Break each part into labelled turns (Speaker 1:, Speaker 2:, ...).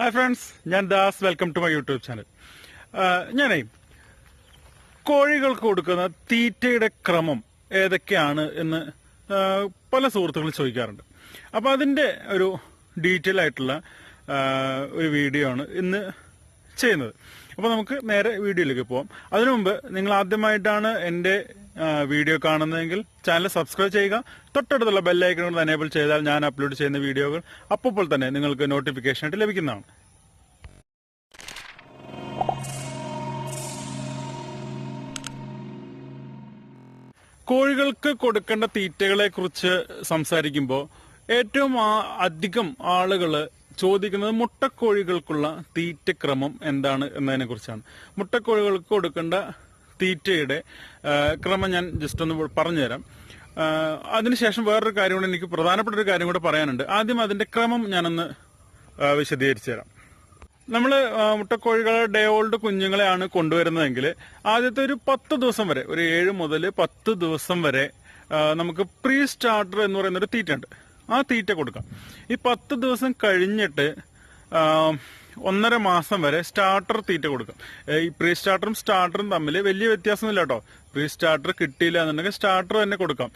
Speaker 1: Hi friends ഞാൻ Das. Welcome to my YouTube channel ഞാനേ കോഴികൾക്ക് കൊടുക്കുന്ന തീറ്റയുടെ ക്രമം ഏതൊക്കെയാണ് എന്ന് പല സുഹൃത്തുക്കളും ചോദിക്കാറുണ്ട്. അപ്പോൾ അതിന്റെ ഒരു ഡീറ്റെയിൽ ആയിട്ടുള്ള ഒരു വീഡിയോ ആണ് ഇന്ന് ചെയ്യുന്നത്. അപ്പോൾ നമുക്ക് നേരെ വീഡിയോയിലേക്ക് പോവാം. അതിനു മുമ്പ് നിങ്ങൾ ആദ്യമായിട്ടാണ് എന്റെ വീഡിയോ കാണുന്നതെങ്കിൽ ചാനൽ സബ്സ്ക്രൈബ് ചെയ്യുക. തൊട്ടടുത്തുള്ള ബെല്ലൈക്കണോട് എനേബിൾ ചെയ്താൽ ഞാൻ അപ്ലോഡ് ചെയ്യുന്ന വീഡിയോകൾ അപ്പോൾ തന്നെ നിങ്ങൾക്ക് നോട്ടിഫിക്കേഷൻ ആയിട്ട് ലഭിക്കുന്നതാണ്. കോഴികൾക്ക് കൊടുക്കേണ്ട തീറ്റകളെ കുറിച്ച് സംസാരിക്കുമ്പോൾ ഏറ്റവും അധികം ആളുകൾ ചോദിക്കുന്നത് മുട്ടക്കോഴികൾക്കുള്ള തീറ്റക്രമം എന്താണ് എന്നതിനെ കുറിച്ചാണ് മുട്ടക്കോഴികൾക്ക് കൊടുക്കേണ്ട തീറ്റയുടെ ക്രമം ഞാൻ ജസ്റ്റ് ഒന്ന് പറഞ്ഞുതരാം. അതിനുശേഷം വേറൊരു കാര്യം കൂടെ എനിക്ക് പ്രധാനപ്പെട്ട ഒരു കാര്യം കൂടെ പറയാനുണ്ട്. ആദ്യം അതിന്റെ ക്രമം ഞാനൊന്ന് വിശദീകരിച്ചു തരാം നമ്മൾ മുട്ടക്കോഴികളെ ഡേ ഓൾഡ് കുഞ്ഞുങ്ങളെയാണ് കൊണ്ടുവരുന്നതെങ്കിൽ ആദ്യത്തെ ഒരു പത്ത് ദിവസം വരെ ഒരു ഏഴ് മുതൽ പത്ത് ദിവസം വരെ നമുക്ക് പ്രീ സ്റ്റാർട്ടർ എന്ന് പറയുന്ന ഒരു തീറ്റ ഉണ്ട് ആ തീറ്റ കൊടുക്കാം. ഈ പത്ത് ദിവസം കഴിഞ്ഞിട്ട് ഒന്നര മാസം വരെ സ്റ്റാർട്ടർ തീറ്റ കൊടുക്കാം. ഈ പ്രീ സ്റ്റാർട്ടറും സ്റ്റാർട്ടറും തമ്മിൽ വലിയ വ്യത്യാസമൊന്നുമില്ല കേട്ടോ പ്രീ സ്റ്റാർട്ടർ കിട്ടിയില്ല എന്നുണ്ടെങ്കിൽ സ്റ്റാർട്ടർ തന്നെ കൊടുക്കാം.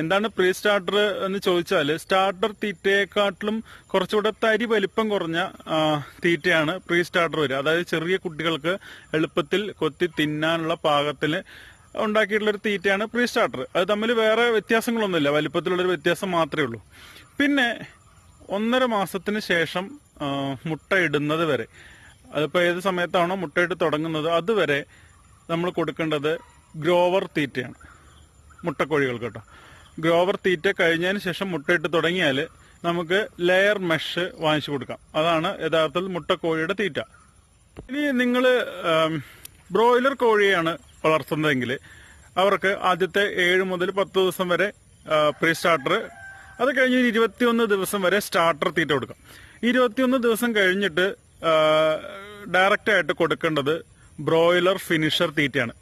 Speaker 1: എന്താണ് പ്രീ സ്റ്റാർട്ടർ എന്ന് ചോദിച്ചാൽ സ്റ്റാർട്ടർ തീറ്റയെക്കാട്ടിലും കുറച്ചുകൂടെ തരി വലിപ്പം കുറഞ്ഞ തീറ്റയാണ് പ്രീ സ്റ്റാർട്ടർ വരിക. അതായത് ചെറിയ കുട്ടികൾക്ക് എളുപ്പത്തിൽ കൊത്തി തിന്നാനുള്ള പാകത്തിൽ ഉണ്ടാക്കിയിട്ടുള്ള ഒരു തീറ്റയാണ് പ്രീ സ്റ്റാർട്ടർ അത് തമ്മിൽ വേറെ വ്യത്യാസങ്ങളൊന്നുമില്ല. വലിപ്പത്തിലുള്ളൊരു വ്യത്യാസം മാത്രമേ ഉള്ളൂ. പിന്നെ ഒന്നര മാസത്തിന് ശേഷം മുട്ടയിടുന്നത് വരെ. അതിപ്പോൾ ഏത് സമയത്താണോ മുട്ടയിട്ട് തുടങ്ങുന്നത് അതുവരെ നമ്മൾ കൊടുക്കേണ്ടത് ഗ്രോവർ തീറ്റയാണ്. മുട്ടക്കോഴികൾക്ക് കേട്ടോ. ഗ്രോവർ തീറ്റ കഴിഞ്ഞതിന് ശേഷം മുട്ടയിട്ട് തുടങ്ങിയാൽ നമുക്ക് ലെയർ മെഷ് വാങ്ങിച്ചു കൊടുക്കാം. അതാണ് യഥാർത്ഥത്തിൽ മുട്ടക്കോഴിയുടെ തീറ്റ. ഇനി നിങ്ങൾ ബ്രോയിലർ കോഴിയാണ് വളർത്തുന്നതെങ്കിൽ അവർക്ക് ആദ്യത്തെ ഏഴ് മുതൽ പത്ത് ദിവസം വരെ പ്രീ സ്റ്റാർട്ടർ അത് കഴിഞ്ഞ് ഇരുപത്തിയൊന്ന് ദിവസം വരെ സ്റ്റാർട്ടർ തീറ്റ കൊടുക്കാം. ഇരുപത്തിയൊന്ന് ദിവസം കഴിഞ്ഞിട്ട് ഡയറക്റ്റ് ആയിട്ട് കൊടുക്കേണ്ടത് ബ്രോയിലർ ഫിനിഷർ തീറ്റയാണ്.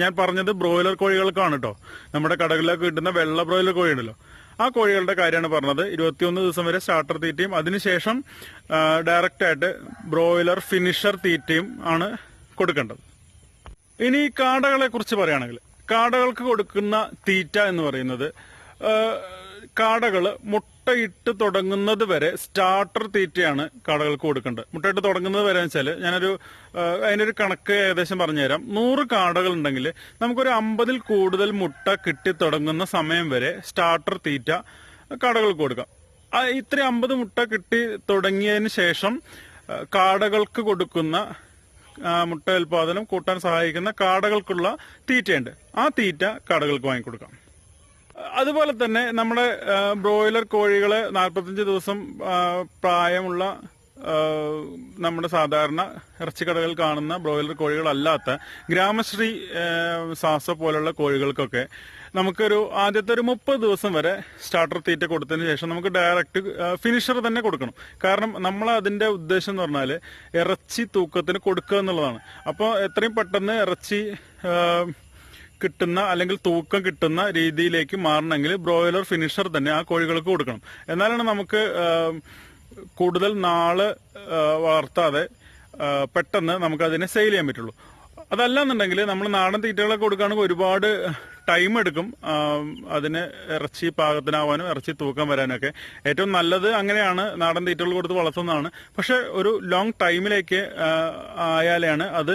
Speaker 1: ഞാൻ പറഞ്ഞത് ബ്രോയിലർ കോഴികൾക്കാണ് കേട്ടോ നമ്മുടെ കടകളിലൊക്കെ കിട്ടുന്ന വെള്ള ബ്രോയിലർ കോഴി ഉണ്ടല്ലോ. ആ കോഴികളുടെ കാര്യമാണ് പറഞ്ഞത്. ഇരുപത്തിയൊന്ന് ദിവസം വരെ സ്റ്റാർട്ടർ തീറ്റയും അതിനുശേഷം ഡയറക്റ്റ് ആയിട്ട് ബ്രോയിലർ ഫിനിഷർ തീറ്റയും ആണ് കൊടുക്കേണ്ടത്. ഇനി കാടകളെ കുറിച്ച് പറയുകയാണെങ്കിൽ കാടകൾക്ക് കൊടുക്കുന്ന തീറ്റ എന്ന് പറയുന്നത് കാടകൾ മുട്ടയിട്ട് തുടങ്ങുന്നത് വരെ സ്റ്റാർട്ടർ തീറ്റയാണ് കാടകൾക്ക് കൊടുക്കേണ്ടത്. മുട്ടയിട്ട് തുടങ്ങുന്നത് വരെ വെച്ചാൽ ഞാനൊരു അതിനൊരു കണക്ക് ഏകദേശം പറഞ്ഞുതരാം. നൂറ് കാടകൾ ഉണ്ടെങ്കിൽ നമുക്കൊരു അമ്പതിൽ കൂടുതൽ മുട്ട കിട്ടി തുടങ്ങുന്ന സമയം വരെ സ്റ്റാർട്ടർ തീറ്റ കാടകൾക്ക് കൊടുക്കാം. ഇത്രയും അമ്പത് മുട്ട കിട്ടി തുടങ്ങിയതിന് ശേഷം കാടകൾക്ക് കൊടുക്കുന്ന മുട്ട ഉൽപാദനം കൂട്ടാൻ സഹായിക്കുന്ന കാടകൾക്കുള്ള തീറ്റയുണ്ട്. ആ തീറ്റ കാടകൾക്ക് വാങ്ങിക്കൊടുക്കാം. അതുപോലെ തന്നെ നമ്മുടെ ബ്രോയിലർ കോഴികളെ നാൽപ്പത്തഞ്ച് ദിവസം പ്രായമുള്ള നമ്മുടെ സാധാരണ ഇറച്ചിക്കടകളിൽ കാണുന്ന ബ്രോയിലർ കോഴികളല്ലാത്ത ഗ്രാമശ്രീ സാസ പോലുള്ള കോഴികൾക്കൊക്കെ നമുക്കൊരു ആദ്യത്തെ ഒരു മുപ്പത് ദിവസം വരെ സ്റ്റാർട്ടർ തീറ്റ കൊടുത്തതിന് ശേഷം നമുക്ക് ഡയറക്റ്റ് ഫിനിഷർ തന്നെ കൊടുക്കണം. കാരണം നമ്മൾ അതിന്റെ ഉദ്ദേശം എന്ന് പറഞ്ഞാൽ ഇറച്ചി തൂക്കത്തിന് കൊടുക്കുക എന്നുള്ളതാണ്. അപ്പോൾ എത്രയും പെട്ടെന്ന് ഇറച്ചി കിട്ടുന്ന അല്ലെങ്കിൽ തൂക്കം കിട്ടുന്ന രീതിയിലേക്ക് മാറണമെങ്കിൽ ബ്രോയിലർ ഫിനിഷർ തന്നെ ആ കോഴികൾക്ക് കൊടുക്കണം. എന്നാലാണ് നമുക്ക് കൂടുതൽ നാൾ വളർത്താതെ പെട്ടെന്ന് നമുക്ക് അതിനെ സെയിൽ ചെയ്യാൻ പറ്റുള്ളൂ. അതല്ല എന്നുണ്ടെങ്കിൽ നമ്മൾ നാടൻ തീറ്റകളൊക്കെ കൊടുക്കുകയാണെങ്കിൽ ഒരുപാട് ടൈം എടുക്കും അതിന് ഇറച്ചി പാകത്തിനാവാനും ഇറച്ചി തൂക്കം വരാനൊക്കെ ഏറ്റവും നല്ലത് അങ്ങനെയാണ് നാടൻ തീറ്റകൾ കൊടുത്ത് വളർത്തുന്നതാണ്. പക്ഷെ ഒരു ലോങ് ടൈമിലേക്ക് ആയാലാണ് അത്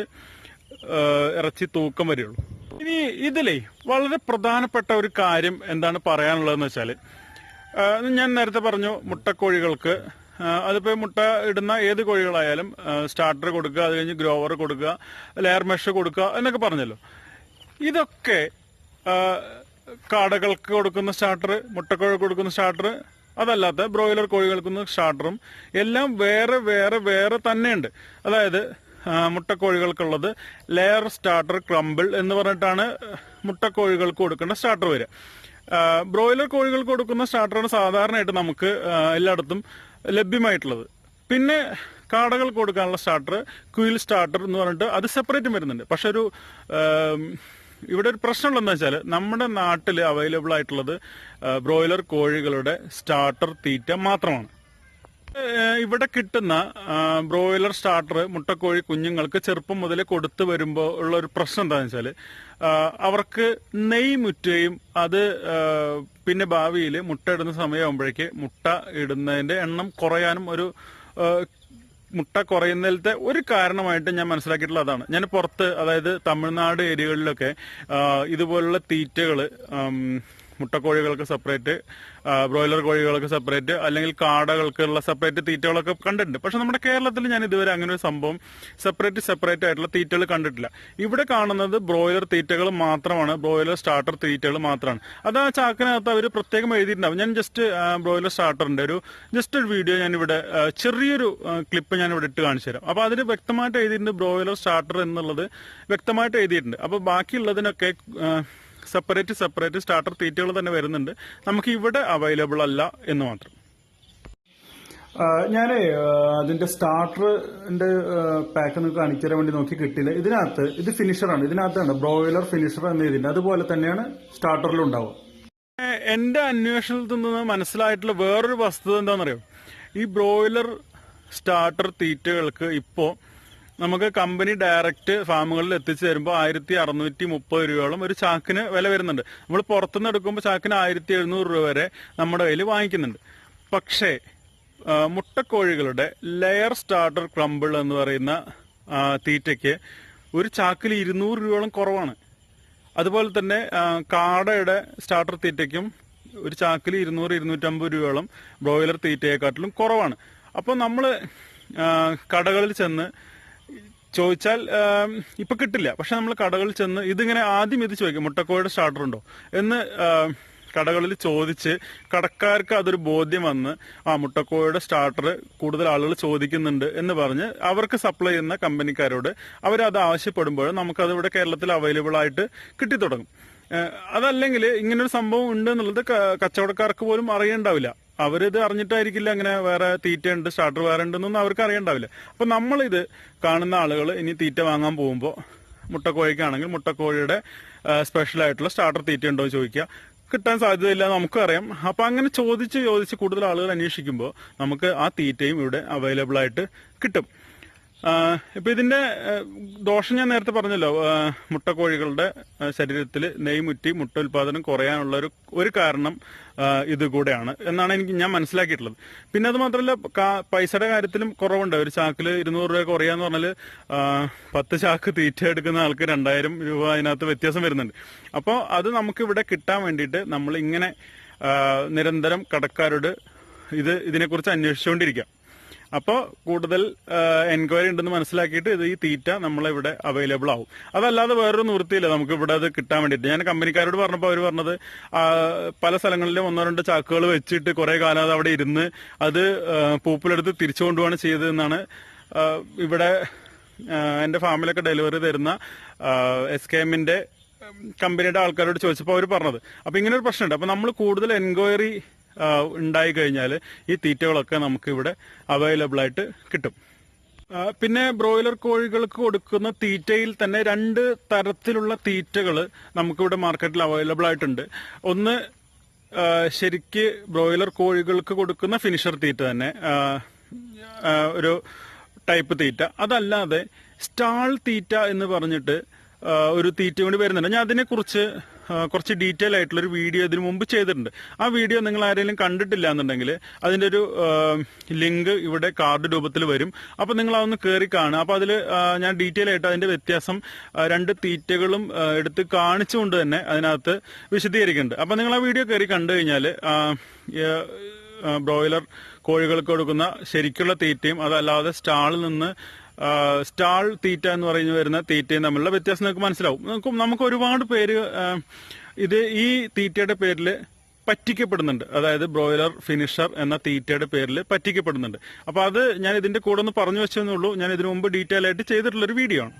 Speaker 1: ഇറച്ചി തൂക്കം വരികയുള്ളൂ. ഇനി ഇതിലേ വളരെ പ്രധാനപ്പെട്ട ഒരു കാര്യം എന്താണ് പറയാനുള്ളതെന്ന് വെച്ചാൽ ഞാൻ നേരത്തെ പറഞ്ഞു മുട്ടക്കോഴികൾക്ക് അതിപ്പോ മുട്ട ഇടുന്ന ഏത് കോഴികളായാലും സ്റ്റാർട്ടർ കൊടുക്കുക അത് കഴിഞ്ഞ് ഗ്രോവർ കൊടുക്കുക ലെയർ മെഷ് കൊടുക്കുക എന്നൊക്കെ പറഞ്ഞല്ലോ. ഇതൊക്കെ കാടകൾക്ക് കൊടുക്കുന്ന സ്റ്റാർട്ടർ മുട്ടക്കോഴി കൊടുക്കുന്ന സ്റ്റാർട്ടർ അതല്ലാത്ത ബ്രോയിലർ കോഴികൾക്കുന്ന സ്റ്റാർട്ടറും എല്ലാം വേറെ വേറെ വേറെ തന്നെയുണ്ട്. അതായത് മുട്ടക്കോഴികൾക്കുള്ളത് ലെയർ സ്റ്റാർട്ടർ ക്രംബിൾ എന്ന് പറഞ്ഞിട്ടാണ് മുട്ടക്കോഴികൾക്ക് കൊടുക്കേണ്ട സ്റ്റാർട്ടർ വരിക. ബ്രോയിലർ കോഴികൾക്ക് കൊടുക്കുന്ന സ്റ്റാർട്ടറാണ് സാധാരണയായിട്ട് നമുക്ക് എല്ലായിടത്തും ലഭ്യമായിട്ടുള്ളത്. പിന്നെ കാടകൾ കൊടുക്കാനുള്ള സ്റ്റാർട്ടർ ക്വീൽ സ്റ്റാർട്ടർ എന്ന് പറഞ്ഞിട്ട് അത് സെപ്പറേറ്റും വരുന്നുണ്ട്. പക്ഷെ ഒരു ഇവിടെ ഒരു പ്രശ്നമുള്ളതെന്ന് വെച്ചാൽ നമ്മുടെ നാട്ടിൽ അവൈലബിൾ ആയിട്ടുള്ളത് ബ്രോയിലർ കോഴികളുടെ സ്റ്റാർട്ടർ തീറ്റ മാത്രമാണ്. ഇവിടെ കിട്ടുന്ന ബ്രോയിലർ സ്റ്റാർട്ടർ മുട്ടക്കോഴി കുഞ്ഞുങ്ങൾക്ക് ചെറുപ്പം മുതൽ കൊടുത്തു വരുമ്പോൾ ഉള്ള ഒരു പ്രശ്നം എന്താണെന്ന് വെച്ചാൽ അവർക്ക് നെയ് മുറ്റുകയും അത് പിന്നെ ഭാവിയിൽ മുട്ട ഇടുന്ന സമയമാകുമ്പോഴേക്ക് മുട്ട ഇടുന്നതിന്റെ എണ്ണം കുറയാനും ഒരു മുട്ട കുറയുന്നതിലത്തെ ഒരു കാരണമായിട്ട് ഞാൻ മനസ്സിലാക്കിയിട്ടുള്ള അതാണ്. ഞാൻ പുറത്ത് അതായത് തമിഴ്നാട് ഏരിയകളിലൊക്കെ ഇതുപോലുള്ള തീറ്റകൾ മുട്ടക്കോഴികൾക്ക് സെപ്പറേറ്റ് ബ്രോയിലർ കോഴികൾക്ക് സെപ്പറേറ്റ് അല്ലെങ്കിൽ കാടകൾക്കുള്ള സെപ്പറേറ്റ് തീറ്റകളൊക്കെ കണ്ടിട്ടുണ്ട്. പക്ഷെ നമ്മുടെ കേരളത്തിൽ ഞാൻ ഇതുവരെ അങ്ങനെ ഒരു സംഭവം സെപ്പറേറ്റ് സെപ്പറേറ്റ് ആയിട്ടുള്ള തീറ്റകൾ കണ്ടിട്ടില്ല. ഇവിടെ കാണുന്നത് ബ്രോയിലർ തീറ്റകൾ മാത്രമാണ് ബ്രോയിലർ സ്റ്റാർട്ടർ തീറ്റകൾ മാത്രമാണ്. അത് ആ ചാക്കിനകത്ത് അവർ പ്രത്യേകം എഴുതിയിട്ടുണ്ടാവും. ഞാൻ ജസ്റ്റ് ബ്രോയിലർ സ്റ്റാർട്ടറിന്റെ ഒരു ജസ്റ്റ് ഒരു വീഡിയോ ഞാൻ ഇവിടെ ചെറിയൊരു ക്ലിപ്പ് ഞാൻ ഇവിടെ ഇട്ട് കാണിച്ചു തരാം. അപ്പൊ അതിൽ വ്യക്തമായിട്ട് എഴുതിയിട്ടുണ്ട് ബ്രോയിലർ സ്റ്റാർട്ടർ എന്നുള്ളത് വ്യക്തമായിട്ട് എഴുതിയിട്ടുണ്ട്. അപ്പൊ ബാക്കിയുള്ളതിനൊക്കെ സെപ്പറേറ്റ് സെപ്പറേറ്റ് സ്റ്റാർട്ടർ തീറ്റകൾ തന്നെ വരുന്നുണ്ട്. നമുക്ക് ഇവിടെ അവൈലബിൾ അല്ല എന്ന് മാത്രം.
Speaker 2: ഞാൻ അതിന്റെ സ്റ്റാർട്ടറിന്റെ പാക്ക് നിങ്ങൾക്ക് കാണിച്ചു തരാൻ വേണ്ടി നോക്കി കിട്ടിയില്ല ഇതിനകത്ത് ഇത് ഫിനിഷറാണ് ഇതിനകത്താണ് ബ്രോയിലർ ഫിനിഷർ എന്ന് ഇതിന്റെ. അതുപോലെ തന്നെയാണ് സ്റ്റാർട്ടറിലും ഉണ്ടാവുക
Speaker 1: എന്റെ അന്വേഷണത്തിൽ നിന്ന് മനസ്സിലായിട്ടുള്ള വേറൊരു വസ്തുത എന്താണെന്നറിയോ? ഈ ബ്രോയിലർ സ്റ്റാർട്ടർ തീറ്റകൾക്ക് ഇപ്പോ നമുക്ക് കമ്പനി ഡയറക്റ്റ് ഫാമുകളിൽ എത്തിച്ചു തരുമ്പോൾ ആയിരത്തി അറുന്നൂറ്റി മുപ്പത് രൂപയോളം ഒരു ചാക്കിന് വില വരുന്നുണ്ട്. നമ്മൾ പുറത്തുനിന്ന് എടുക്കുമ്പോൾ ചാക്കിന് ആയിരത്തി എഴുന്നൂറ് രൂപ വരെ നമ്മുടെ കയ്യിൽ വാങ്ങിക്കുന്നുണ്ട്. പക്ഷേ മുട്ടക്കോഴികളുടെ ലെയർ സ്റ്റാർട്ടർ ക്രംബിൾ എന്ന് പറയുന്ന തീറ്റയ്ക്ക് ഒരു ചാക്കിൽ ഇരുന്നൂറ് രൂപയോളം കുറവാണ്. അതുപോലെ തന്നെ കാടയുടെ സ്റ്റാർട്ടർ തീറ്റയ്ക്കും ഒരു ചാക്കിൽ ഇരുന്നൂറ് ഇരുന്നൂറ്റമ്പത് രൂപയോളം ബ്രോയിലർ തീറ്റയെക്കാട്ടിലും കുറവാണ്. അപ്പോൾ നമ്മൾ കടകളിൽ ചെന്ന് ചോദിച്ചാൽ ഇപ്പൊ കിട്ടില്ല. പക്ഷെ നമ്മൾ കടകളിൽ ചെന്ന് ഇതിങ്ങനെ ആദ്യം ഇത് ചോദിക്കും മുട്ടക്കോയുടെ സ്റ്റാർട്ടർ ഉണ്ടോ? എന്ന് കടകളിൽ ചോദിച്ച് കടക്കാർക്ക് അതൊരു ബോധ്യം വന്ന് ആ മുട്ടക്കോയുടെ സ്റ്റാർട്ടർ കൂടുതൽ ആളുകൾ ചോദിക്കുന്നുണ്ട് എന്ന് പറഞ്ഞ് അവർക്ക് സപ്ലൈ ചെയ്യുന്ന കമ്പനിക്കാരോട് അവരത് ആവശ്യപ്പെടുമ്പോൾ നമുക്കത് ഇവിടെ കേരളത്തിൽ അവൈലബിൾ ആയിട്ട് കിട്ടിത്തുടങ്ങും. അതല്ലെങ്കിൽ ഇങ്ങനൊരു സംഭവം ഉണ്ട് എന്നുള്ളത് കച്ചവടക്കാർക്ക് പോലും അറിയണ്ടാവില്ല. അവരിത് അറിഞ്ഞിട്ടായിരിക്കില്ല അങ്ങനെ വേറെ തീറ്റയുണ്ട് സ്റ്റാർട്ടർ വേറെ ഉണ്ടെന്നൊന്നും അവർക്ക് അറിയണ്ടാവില്ല. അപ്പൊ നമ്മളിത് കാണുന്ന ആളുകൾ ഇനി തീറ്റ വാങ്ങാൻ പോകുമ്പോൾ മുട്ടക്കോഴിക്കാണെങ്കിൽ മുട്ടക്കോഴിയുടെ സ്പെഷ്യൽ ആയിട്ടുള്ള സ്റ്റാർട്ടർ തീറ്റ ഉണ്ടോ എന്ന് ചോദിക്കുക. കിട്ടാൻ സാധ്യതയില്ല നമുക്കറിയാം അപ്പൊ അങ്ങനെ ചോദിച്ച് ചോദിച്ച് കൂടുതൽ ആളുകൾ അന്വേഷിക്കുമ്പോൾ നമുക്ക് ആ തീറ്റയും ഇവിടെ അവൈലബിൾ ആയിട്ട് കിട്ടും. ഇപ്പൊ ഇതിന്റെ ദോഷം ഞാൻ നേരത്തെ പറഞ്ഞല്ലോ. മുട്ടക്കോഴികളുടെ ശരീരത്തിൽ നെയ്മുറ്റി മുട്ട ഉൽപാദനം കുറയാനുള്ള ഒരു ഒരു കാരണം ഇത് കൂടെയാണ് എന്നാണ് എനിക്ക് ഞാൻ മനസ്സിലാക്കിയിട്ടുള്ളത്. പിന്നെ അത് മാത്രമല്ല പൈസയുടെ കാര്യത്തിലും കുറവുണ്ട്. ഒരു ചാക്കിൽ ഇരുന്നൂറ് രൂപ കുറയാന്ന് പറഞ്ഞാൽ പത്ത് ചാക്ക് തീറ്റ എടുക്കുന്ന ആൾക്ക് രണ്ടായിരം രൂപ അതിനകത്ത് വ്യത്യാസം വരുന്നുണ്ട്. അപ്പോൾ അത് നമുക്ക് ഇവിടെ കിട്ടാൻ വേണ്ടിയിട്ട് നമ്മൾ ഇങ്ങനെ നിരന്തരം കടക്കാരോട് ഇത് ഇതിനെക്കുറിച്ച് അന്വേഷിച്ചുകൊണ്ടിരിക്കാം. അപ്പോൾ കൂടുതൽ എൻക്വയറി ഉണ്ടെന്ന് മനസ്സിലാക്കിയിട്ട് ഇത് ഈ തീറ്റ നമ്മളിവിടെ അവൈലബിൾ ആവും. അതല്ലാതെ വേറൊരു നിവൃത്തിയില്ല. നമുക്ക് ഇവിടെ അത് കിട്ടാൻ വേണ്ടിയിട്ട്. ഞാൻ കമ്പനിക്കാരോട് പറഞ്ഞപ്പോൾ അവർ പറഞ്ഞത് പല സ്ഥലങ്ങളിലും ഒന്നോ രണ്ടോ ചാക്കുകൾ വെച്ചിട്ട് കുറെ കാലം അത് അവിടെ ഇരുന്ന് അത് പൂപ്പിലെടുത്ത് തിരിച്ചു കൊണ്ടുപോവാണ് ചെയ്തതെന്നാണ് ഇവിടെ എന്റെ ഫാമിലൊക്കെ ഡെലിവറി തരുന്ന എസ് കെ എമ്മിന്റെ കമ്പനിയുടെ ആൾക്കാരോട് ചോദിച്ചപ്പോൾ അവർ പറഞ്ഞത്. അപ്പൊ ഇങ്ങനെ ഒരു പ്രശ്നമുണ്ട്. അപ്പൊ നമ്മൾ കൂടുതൽ എൻക്വയറി ഉണ്ടായി കഴിഞ്ഞാൽ ഈ തീറ്റകളൊക്കെ നമുക്ക് ഇവിടെ അവൈലബിൾ ആയിട്ട് കിട്ടും. പിന്നെ ബ്രോയിലർ കോഴികൾക്ക് കൊടുക്കുന്ന തീറ്റയിൽ തന്നെ രണ്ട് തരത്തിലുള്ള തീറ്റകൾ നമുക്കിവിടെ മാർക്കറ്റിൽ അവൈലബിൾ ആയിട്ടുണ്ട്. ഒന്ന് ശരിക്ക് ബ്രോയിലർ കോഴികൾക്ക് കൊടുക്കുന്ന ഫിനിഷർ തീറ്റ തന്നെ. ഒരു ടൈപ്പ് തീറ്റ. അതല്ലാതെ സ്റ്റാൾ തീറ്റ എന്ന് പറഞ്ഞിട്ട് ഒരു തീറ്റ കൂടി വരുന്നുണ്ട്. ഞാൻ അതിനെക്കുറിച്ച് കുറച്ച് ഡീറ്റെയിൽ ആയിട്ടുള്ള ഒരു വീഡിയോ ഇതിനു മുമ്പ് ചെയ്തിട്ടുണ്ട്. ആ വീഡിയോ നിങ്ങൾ ആരെങ്കിലും കണ്ടിട്ടില്ല എന്നുണ്ടെങ്കിൽ അതിന്റെ ഒരു ലിങ്ക് ഇവിടെ കാർഡ് രൂപത്തിൽ വരും. അപ്പൊ നിങ്ങൾ അതൊന്ന് കയറി കാണുക. അപ്പൊ അതിൽ ഞാൻ ഡീറ്റെയിൽ ആയിട്ട് അതിന്റെ വ്യത്യാസം രണ്ട് തീറ്റകളും എടുത്ത് കാണിച്ചുകൊണ്ട് തന്നെ അതിനകത്ത് വിശദീകരിക്കുന്നുണ്ട്. അപ്പൊ നിങ്ങൾ ആ വീഡിയോ കയറി കണ്ടു കഴിഞ്ഞാൽ ബ്രോയിലർ കോഴികൾക്ക് കൊടുക്കുന്ന ശരിക്കുള്ള തീറ്റയും അതല്ലാതെ സ്റ്റാളിൽ നിന്ന് സ്റ്റാൾ തീറ്റ എന്ന് പറഞ്ഞു വരുന്ന തീറ്റയും തമ്മിലുള്ള വ്യത്യാസം നിങ്ങൾക്ക് മനസ്സിലാവും. നമുക്ക് നമുക്ക് ഒരുപാട് പേര് ഇത് ഈ തീറ്റയുടെ പേരിൽ പറ്റിക്കപ്പെടുന്നുണ്ട്. അതായത് ബ്രോയിലർ ഫിനിഷർ എന്ന തീറ്റയുടെ പേരിൽ പറ്റിക്കപ്പെടുന്നുണ്ട്. അപ്പൊ അത് ഞാൻ ഇതിന്റെ കൂടെ ഒന്ന് പറഞ്ഞു വെച്ചെന്നുള്ളൂ ഞാൻ ഇതിനു മുമ്പ് ഡീറ്റെയിൽ ആയിട്ട് ചെയ്തിട്ടുള്ള ഒരു വീഡിയോ ആണ്.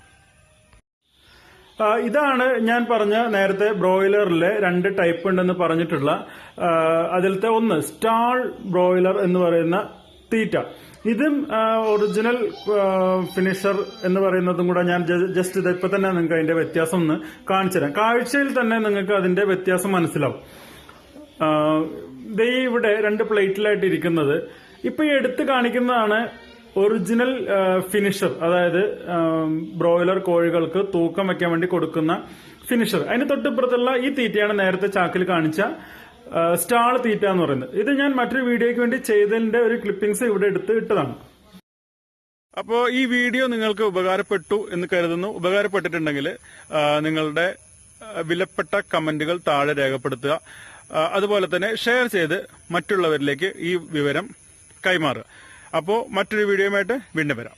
Speaker 1: ഇതാണ് ഞാൻ പറഞ്ഞ നേരത്തെ ബ്രോയിലറിലെ രണ്ട് ടൈപ്പ് ഉണ്ടെന്ന് പറഞ്ഞിട്ടുള്ള അതിലത്തെ ഒന്ന് സ്റ്റാൾ ബ്രോയിലർ എന്ന് പറയുന്ന തീറ്റ. ഇതും ഒറിജിനൽ ഫിനിഷർ എന്ന് പറയുന്നതും കൂടെ ഞാൻ ജസ്റ്റ് ഇത് ഇപ്പൊ തന്നെ നിങ്ങൾക്ക് അതിന്റെ വ്യത്യാസം ഒന്ന് കാണിച്ചു തരാം. കാഴ്ചയിൽ തന്നെ നിങ്ങൾക്ക് അതിന്റെ വ്യത്യാസം മനസ്സിലാവും. ദേ ഇവിടെ രണ്ട് പ്ലേറ്റിലായിട്ട് ഇരിക്കുന്നത്.
Speaker 2: ഇപ്പൊ ഈ എടുത്ത് കാണിക്കുന്നതാണ് ഒറിജിനൽ ഫിനിഷർ അതായത് ബ്രോയിലർ കോഴികൾക്ക് തൂക്കം വെക്കാൻ വേണ്ടി കൊടുക്കുന്ന ഫിനിഷർ അതിന് തൊട്ടിപ്പുറത്തുള്ള ഈ തീറ്റയാണ് നേരത്തെ ചാക്കിൽ കാണിച്ച സ്റ്റാൾ തീറ്റ എന്ന് പറയുന്നത്. ഇത് ഞാൻ മറ്റൊരു വീഡിയോയ്ക്ക് വേണ്ടി ചെയ്തതിന്റെ ഒരു ക്ലിപ്പിംഗ്സ് ഇവിടെ എടുത്ത് ഇട്ടതാണ്.
Speaker 1: അപ്പോൾ ഈ വീഡിയോ നിങ്ങൾക്ക് ഉപകാരപ്പെട്ടു എന്ന് കരുതുന്നു. ഉപകാരപ്പെട്ടിട്ടുണ്ടെങ്കിൽ നിങ്ങളുടെ വിലപ്പെട്ട കമന്റുകൾ താഴെ രേഖപ്പെടുത്തുക. അതുപോലെ തന്നെ ഷെയർ ചെയ്ത് മറ്റുള്ളവരിലേക്ക് ഈ വിവരം കൈമാറുക. അപ്പോൾ മറ്റൊരു വീഡിയോയുമായിട്ട് വീണ്ടും വരാം.